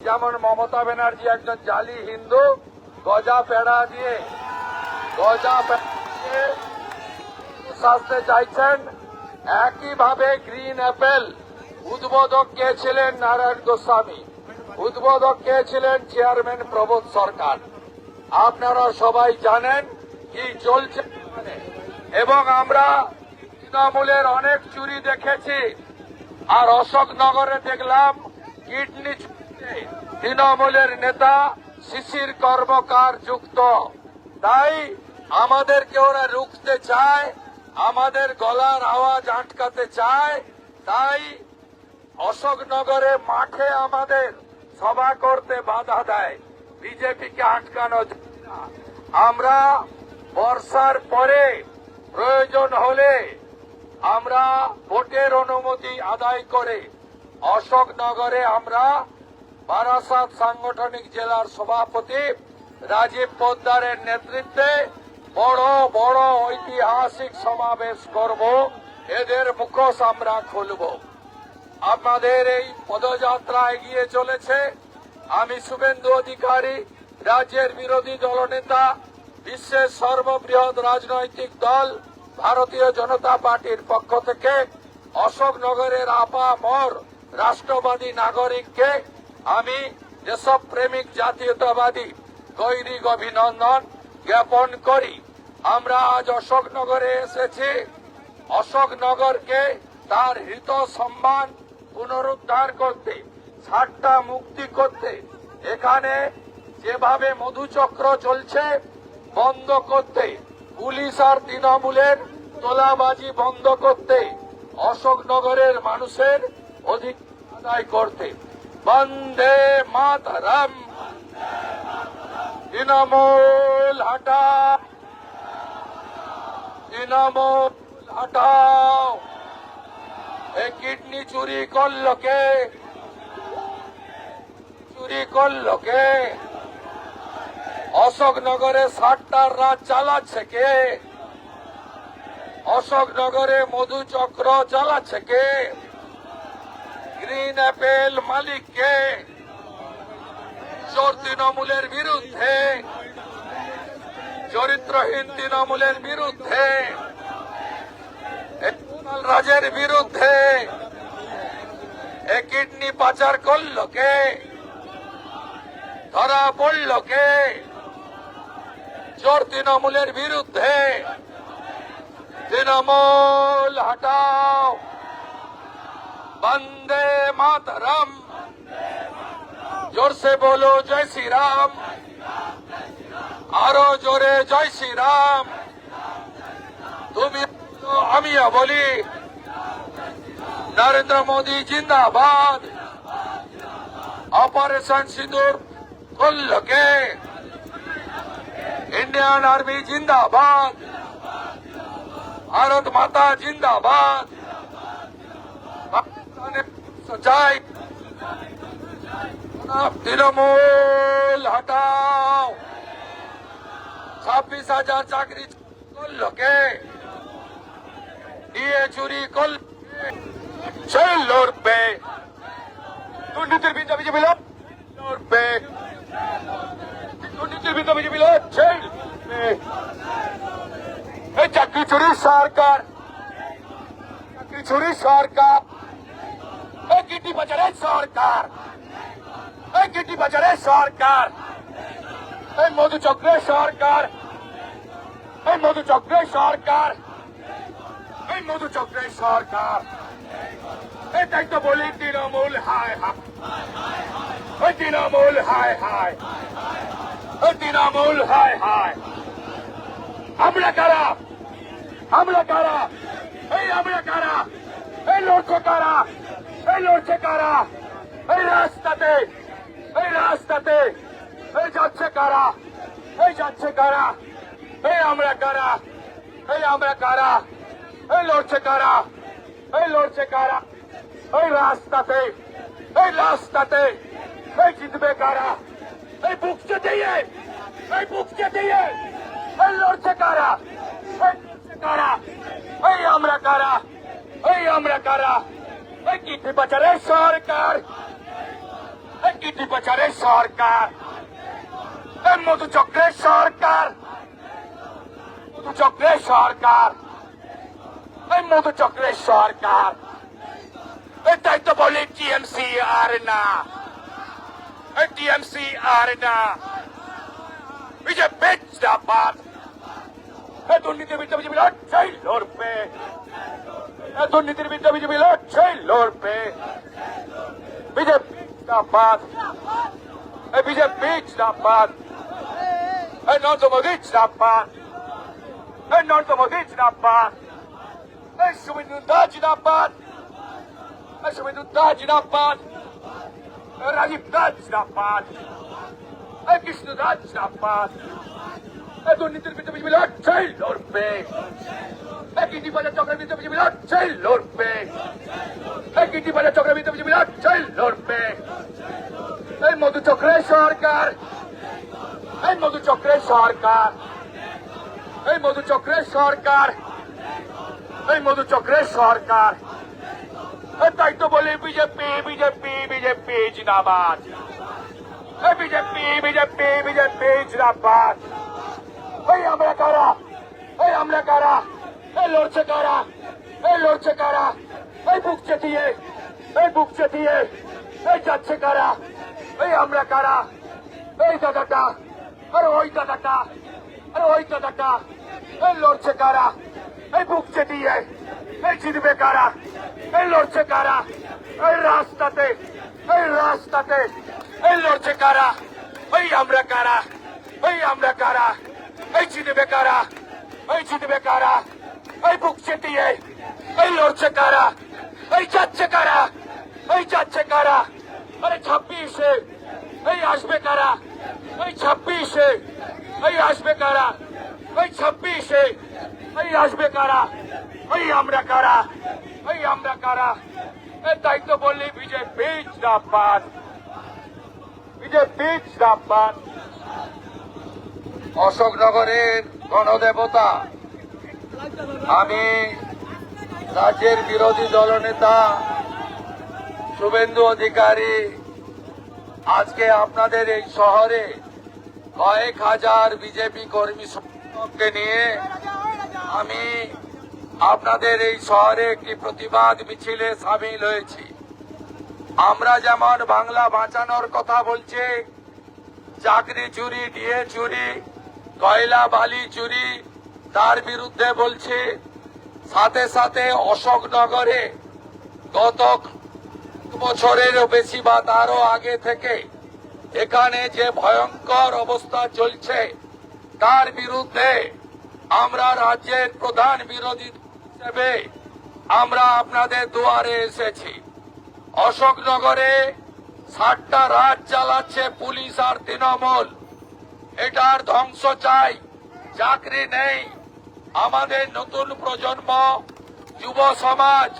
যেমন মমতা ব্যানার্জি একজন জালি হিন্দু, গজা পেড়া দিয়ে, গজা সাজতে চাইছেন, একইভাবে গ্রিন অ্যাপেল, উদ্বোধক কে ছিলেন নারায়ণ গোস্বামী? উদ্বোধক কে ছিলেন চেয়ারম্যান প্রবোধ সরকার? আপনারা সবাই জানেন কি চলছে। এবং আমরা তৃণমূলের অনেক চুরি দেখেছি। আর অশোকনগরে দেখলাম কিডনি তৃণমূলের নেতা শিশির কর্মকার যুক্ত। তাই আমাদেরকে ওরা রুখতে চায়, আমাদের গলার আওয়াজ আটকাতে চায়। তাই অশোকনগরে মাঠে আমাদের সভা করতে বাধা দেয়। বিজেপিকে আটকানো আমরা বর্ষার পরে প্রয়োজন হলে আমরা ভোটের অনুমতি আদায় করে অশোকনগরে আমরা বারাসাত সাংগঠনিক জেলার সভাপতি রাজীব পোদ্দারের নেতৃত্বে বড় বড় ঐতিহাসিক সমাবেশ করব। এদের মুখোশ আমরা খুলব। আমাদের এই পদযাত্রা এগিয়ে চলেছে। আমি শুভেন্দু অধিকারী, রাজ্যের বিরোধী দলনেতা, বিশ্বের সর্ববৃহৎ রাজনৈতিক দল, ভারতীয় জনতা পার্টির পক্ষ থেকে অশোকনগরের আপামর রাষ্ট্রবাদী নাগরিককে আমি দেশপ্রেমিক জাতীয়তাবাদী গৈরিক অভিনন্দন জ্ঞাপন করি, আমরা আজ অশোকনগরে এসেছি। অশোকনগরকে তার হৃত সম্মান পুনরুদ্ধার করতে ছাড়টা মুক্তি করতে, এখানে যেভাবে মধুচক্র চলছে, বন্ধ করতে, পুলিশ আর তৃণমূলের তোলাবাজি বন্ধ করতে, অশোকনগরের মানুষের অধিকার আদায় করতে। বন্দে মাতরম। তৃণমূল হটা তৃণমূল হটাও। এই কিডনি চুরি করল কে? চুরি করল কে? অশোকনগরে ষাটটার রাত চালাচ্ছে কে? অশোকনগরে মধুচক্র চালাচ্ছে কে? গ্রিন অ্যাপেল মালিক কে চোর তৃণমূলের বিরুদ্ধে। চরিত্রহীন তৃণমূলের বিরুদ্ধে। রাজের বিরুদ্ধে। এ কিডনি পাচার করল কে ধরা পড়ল কে চোর তৃণমূলের বিরুদ্ধে। তৃণমূল হটাও। বন্দে মাতরম। জোর সে বলো, জয় শ্রীরাম। আরও জোরে, জয় শ্রীরাম। তুমি আমিও বলি, নরেন্দ্র মোদী জিন্দাবাদ। অপারেশন সিঁদুর করলকে ইন্ডিয়ান আর্মি জিন্দাবাদ। ভারত মাতা জিন্দাবাদ। পাকিস্তানের চাই তৃণমূল হটাও। ছাব্বিশ হাজার চাকরি করলকে। দিয়ে চুরি করল সেই লড়বে। দুর্নীতির বিরুদ্ধে বিজেপি লড়বে। দুর্নীতির বিরুদ্ধে বিজেপি লড়ছে। এই চাকরি চুরি সরকার। চাকরি চুরি সরকার। বাজারের সরকার। এই গিটি বাজারের সরকার। এই মধুচক্রের সরকার। এই মধুচক্রের সরকার। এই মধুচক্রের সরকার। এটাই তো বলি তৃণমূল, হায় হায়। ওই তৃণমূল, হায় হায়। ওই তৃণমূল, হায় হায়। আমরা কারা? আমরা কারা? এই আমরা কারা? এই লড়ছে কারা? এই লড়ছে কারা এই রাস্তাতে এই রাস্তাতে এই যাচ্ছে কারা এই যাচ্ছে কারা এই আমরা কারা এই আমরা কারা এই লড়ছে কারা এই লড়ছে কারা এই রাস্তাতে এই রাস্তাতে এই জিতবে কারা এই বুকছে দিয়ে এই বুকছে দিয়ে এই লড়ছে কারা এই কারা এই আমরা কারা এই আমরা কারা কিডনি বাজারের সরকার। কিটি পাচারের সরকার। মধু চক্রের সরকার। মধু চক্রের সরকার। মধু চক্রের সরকার। এটাই তো বলে টিএমসি আর না। টিএমসি আর না। বিজেপি জিন্দাবাদ দুর্নীতির বিরুদ্ধে বিজেপি লড়ছেই লড়বে। দুর্নীতির বিরুদ্ধে বিজেপি লড়ছেই লড়বে। বিজেপি জিন্দাবাদ। বিজেপি জিন্দাবাদ। নরেন্দ্র মোদী জিন্দাবাদ। নরেন্দ্র মোদী জিন্দাবাদ। শুভেন্দু দা জিন্দাবাদ। শুভেন্দু দা জিন্দাবাদ। রাজীব দা জিন্দাবাদ। কৃষ্ণ দা জিন্দাবাদ। দুর্নীতির বিরুদ্ধে বিজেপি লড়ছেই লড়বে। এই কীর্তি বাজার চক্রের বিরুদ্ধে বিজেপি লড়ছেই লড়বে। এই কীর্তি বাজার চক্রের বিরুদ্ধে বিজেপি লড়ছেই লড়বে। এই মধু চক্রের সরকার। এই মধু চক্রের সরকার। এই মধু চক্রের সরকার। এই মধু চক্রের সরকার। তাই তো বলি বিজেপি বিজেপি বিজেপি, জিন্দাবাদ। বিজেপি বিজেপি বিজেপি, জিন্দাবাদ এই আমরা কারা এই আমরা কারা? এই লড়ছে কারা? এই লড়ছে কারা? এই বুক চেতিয়ে এই বুক চেতিয়ে এই যাচ্ছে কারা? এই আমরা কারা? এই দাদাটা, আরে ওই দাদাটা, আরে ওই দাদাটা এই লড়ছে কারা? এই বুক চেতিয়ে এই জিতবে কারা? এই লড়ছে কারা? এই রাস্তাতে এই রাস্তাতে এই লড়ছে কারা? এই আমরা কারা? এই আমরা কারা? এই জিতবে কারা? এই জিতবে কারা এই বুক চেতিয়ে এই লড়ছে কারা, এই যাচ্ছে কারা, এই যাচ্ছে কারা? আরে ছাব্বিশে, এই আসবে কারা? এই ছাব্বিশে, এই আসবে কারা? এই ছাব্বিশে, এই আসবে কারা? এই আমরা কারা? এই আমরা কারা? তাই তো বললি বিজেপি জিন্দাবাদ। বিজেপি জিন্দাবাদ। অশোকনগরের গণদেবতা। আমি রাজ্যের বিরোধী দলনেতা, শুভেন্দু অধিকারী, আজকে আপনাদের এই শহরে কয়েক হাজার বিজেপি কর্মী সমর্থককে নিয়ে আমি আপনাদের এই শহরে একটি প্রতিবাদ মিছিলে সামিল হয়েছি। আমরা যেমন বাংলা বাঁচানোর কথা বলছি, চাকরি চুরি, ডিএ চুরি কয়লা বালি চুরি তার বিরুদ্ধে বলছে। সাথে সাথে অশোকনগরে গত বছরেরও বেশি বা তারও আগে থেকে এখানে যে ভয়ঙ্কর অবস্থা চলছে, তার বিরুদ্ধে আমরা রাজ্যের প্রধান বিরোধী হিসেবে আমরা আপনাদের দুয়ারে এসেছি। অশোকনগরে ষাটটা রাত চালাচ্ছে পুলিশ আর তৃণমূল। এটার ধ্বংস চাই। চাকরি নেই। আমাদের নতুন প্রজন্ম যুব সমাজ